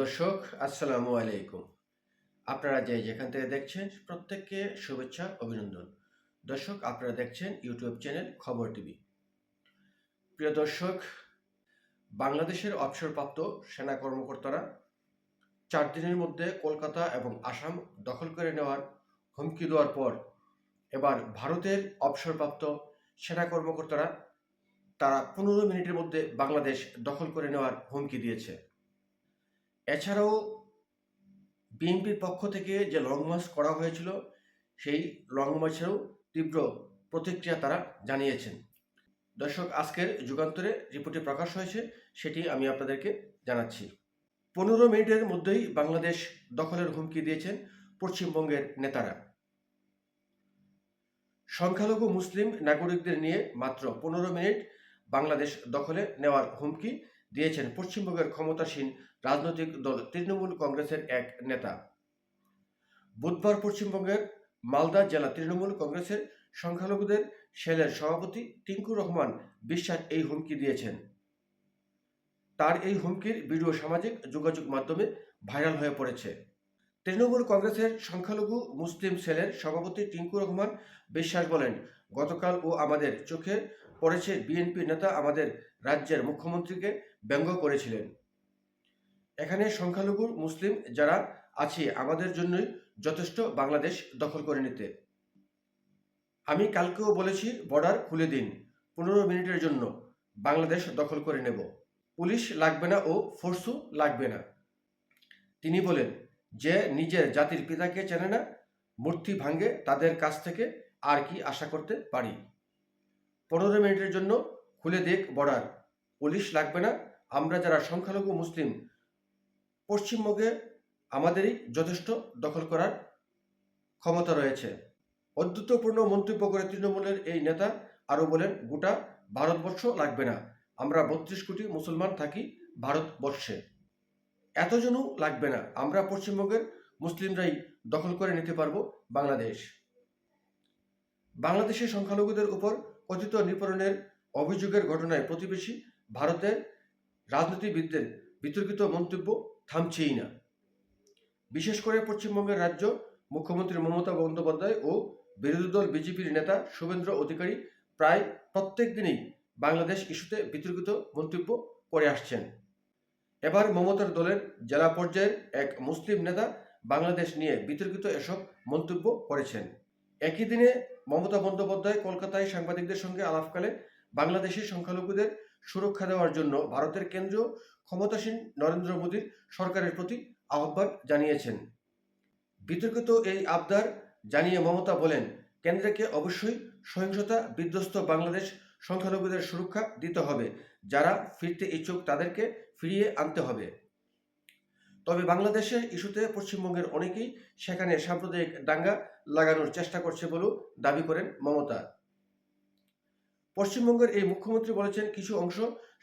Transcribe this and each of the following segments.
দর্শক, আসসালামু আলাইকুম। আপনারা যে যেখান থেকে দেখছেন, প্রত্যেককে শুভেচ্ছা, অভিনন্দন। দর্শক, আপনারা দেখছেন ইউটিউব চ্যানেল খবর টিভি। প্রিয় দর্শক, বাংলাদেশের অবসরপ্রাপ্ত সেনা কর্মকর্তারা চার দিনের মধ্যে কলকাতা এবং আসাম দখল করে নেওয়ার হুমকি দেওয়ার পর এবার ভারতের অবসরপ্রাপ্ত সেনা কর্মকর্তারা তারা পনেরো মিনিটের মধ্যে বাংলাদেশ দখল করে নেওয়ার হুমকি দিয়েছে। এছাড়াও বিএনপির পক্ষ থেকে যে লং মার্চ করা হয়েছিল, সেই লং মার্চেও তীব্র প্রতিক্রিয়া তারা জানিয়েছেন। দর্শক, আজকের যুগান্তরে রিপোর্টে প্রকাশ হয়েছে, সেটি আমি আপনাদেরকে জানাচ্ছি। পনেরো মিনিটের মধ্যেই বাংলাদেশ দখলের হুমকি দিয়েছেন পশ্চিমবঙ্গের নেতারা। সংখ্যালঘু মুসলিম নাগরিকদের নিয়ে মাত্র পনেরো মিনিট বাংলাদেশ দখলে নেওয়ার হুমকি দিয়েছেন পশ্চিমবঙ্গের ক্ষমতাসীন রাজনৈতিক দল তৃণমূল কংগ্রেসের এক নেতা। বুধবার পশ্চিমবঙ্গের মালদা জেলা তৃণমূল কংগ্রেসের সংখ্যালঘুদের সেলের সভাপতি টিঙ্কু রহমান বিশ্বাস এই হুমকি দিয়েছেন। তার এই হুমকির ভিডিও সামাজিক যোগাযোগ মাধ্যমে ভাইরাল হয়ে পড়েছে। তৃণমূল কংগ্রেসের সংখ্যালঘু মুসলিম সেলের সভাপতি টিঙ্কু রহমান বিশ্বাস বলেন, গতকাল ও আমাদের চোখে পড়েছে বিএনপি নেতা আমাদের রাজ্যের মুখ্যমন্ত্রীকে ব্যঙ্গ করেছিলেন। এখানে সংখ্যালঘু মুসলিম যারা আছে, আমাদের জন্যই যথেষ্ট বাংলাদেশ দখল করে নিতে। আমি কালকেও বলেছি, বর্ডার খুলে দিন। পনেরো মিনিটের জন্য বাংলাদেশ দখল করে নেব। পুলিশ লাগবে না ও ফোর্সও লাগবে না। তিনি বলেন, যে নিজের জাতির পিতাকে চেনে না, মূর্তি ভাঙ্গে তাদের কাছ থেকে আর কি আশা করতে পারি? পনেরো মিনিটের জন্য খুলে দেখ বর্ডার। পুলিশ লাগবে না আমরা যারা সংখ্যালঘু মুসলিম, পশ্চিমবঙ্গে আমাদেরই যথেষ্ট দখল করার ক্ষমতা রয়েছে। অদ্ভুতপূর্ণ মন্তব্য করে তৃণমূলের এই নেতা আরও বলেন, গোটা ভারতবর্ষ লাগবে না। আমরা বত্রিশ কোটি মুসলমান থাকি ভারতবর্ষে। এতজনও লাগবে না। আমরা পশ্চিমবঙ্গের মুসলিমরাই দখল করে নিতে পারব বাংলাদেশ। বাংলাদেশের সংখ্যালঘুদের উপর কথিত নিপীড়নের অভিযোগের ঘটনায় প্রতিবেশী ভারতের রাজনীতিবিদদের বিতর্কিত মন্তব্য থামছেই না। বিশেষ করে পশ্চিমবঙ্গের রাজ্য মুখ্যমন্ত্রী মমতা বন্দ্যোপাধ্যায় ও বিরোধী দল বিজেপির নেতা শুভেন্দ্র অধিকারী প্রায় প্রত্যেক দিনই বাংলাদেশ ইস্যুতে বিতর্কিত মন্তব্য করে আসছেন। এবার মমতার দলের জেলা পর্যায়ের এক মুসলিম নেতা বাংলাদেশ নিয়ে বিতর্কিত এসব মন্তব্য করেছেন। একই দিনে মমতা বন্দ্যোপাধ্যায় কলকাতায় সাংবাদিকদের সঙ্গে আলাপকালে বাংলাদেশের সংখ্যালঘুদের সুরক্ষা দেওয়ার জন্য ভারতের কেন্দ্রীয় ক্ষমতাসীন নরেন্দ্র মোদীর সরকারের প্রতি আহ্বান জানিয়েছেন। বিতর্কিত এই আবদার জানিয়ে মমতা বলেন কেন্দ্রকে অবশ্যই সহিংসতা বিধ্বস্ত বাংলাদেশ সংখ্যালঘুদের সুরক্ষা দিতে হবে, যারা ফিরতে ইচ্ছুক তাদেরকে ফিরিয়ে আনতে হবে। তবে বাংলাদেশের ইস্যুতে পশ্চিমবঙ্গের অনেকেই সেখানে সাম্প্রদায়িক দাঙ্গা লাগানোর চেষ্টা করছে বলেও দাবি করেন মমতা। পশ্চিমবঙ্গের এই মুখ্যমন্ত্রী বলেছেন কিছু অংশ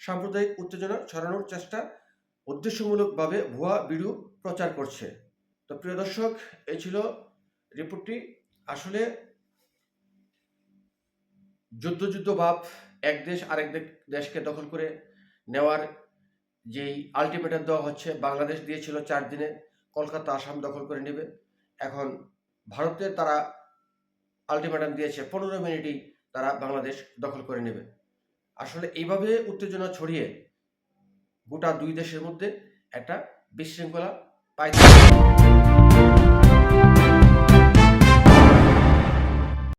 সাম্প্রদায়িক উত্তেজনা ছড়ানোর চেষ্টা উদ্দেশ্যমূলকভাবে ভুয়া ভিডিও প্রচার করছে। তো প্রিয় দর্শক এই ছিল রিপোর্টটি। আসলে যুদ্ধ যুদ্ধ ভাব এক দেশ আরেক দেশকে দখল করে নেওয়ার যেই আলটিমেটাম দেওয়া হচ্ছে, বাংলাদেশ দিয়েছিল চার দিনে, কলকাতা, আসাম দখল করে নেবে। এখন ভারতে তারা আলটিমেটাম দিয়েছে, পনেরো মিনিটেই তারা বাংলাদেশ দখল করে নেবে। আসলে এইভাবে উত্তেজনা ছড়িয়ে গোটা দুই দেশের মধ্যে একটা বিশৃঙ্খলা পাইতে